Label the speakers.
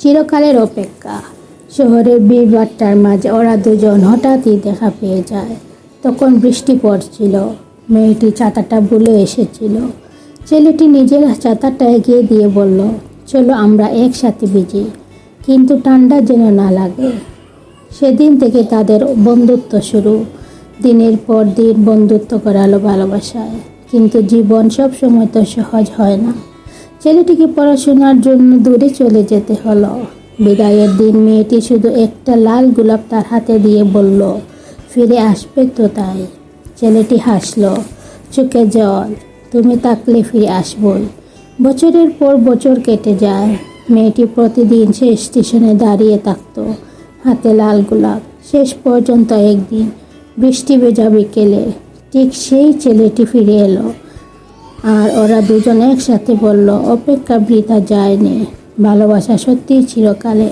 Speaker 1: চিরকালের অপেক্ষা। শহরের ভিড়ভাট্টার মাঝে ওরা দুজন হঠাৎই দেখা পেয়ে যায়। তখন বৃষ্টি পড়ছিল, মেয়েটি ছাতাটা ভুলে এসেছিল। ছেলেটি নিজের ছাতাটা এগিয়ে দিয়ে বলল, চলো আমরা একসাথে ভিজি, কিন্তু ঠান্ডা যেন না লাগে। সেদিন থেকে তাদের বন্ধুত্ব শুরু। দিনের পর দিন বন্ধুত্ব করালো ভালোবাসায়, কিন্তু জীবন সব সময় তো সহজ হয় না। ছেলেটিকে পড়াশোনার জন্য দূরে চলে যেতে হলো। বিদায়ের দিন মেয়েটি শুধু একটা লাল গোলাপ তার হাতে দিয়ে বলল, ফিরে আসবে তো তাই। ছেলেটি হাসলো, চোখে জল, তুমি থাকলে ফিরে আসবই। বছরের পর বছর কেটে যায়। মেয়েটি প্রতিদিন সে স্টেশনে দাঁড়িয়ে থাকতো, হাতে লাল গোলাপ। শেষ পর্যন্ত একদিন বৃষ্টি ভেজা বিকেলে ঠিক সেই ছেলেটি ফিরে এলো। আর ওরা দুজন একসাথে বলল অপেক্ষা বৃথা যায়নি। ভালোবাসা সত্যিই চিরকালে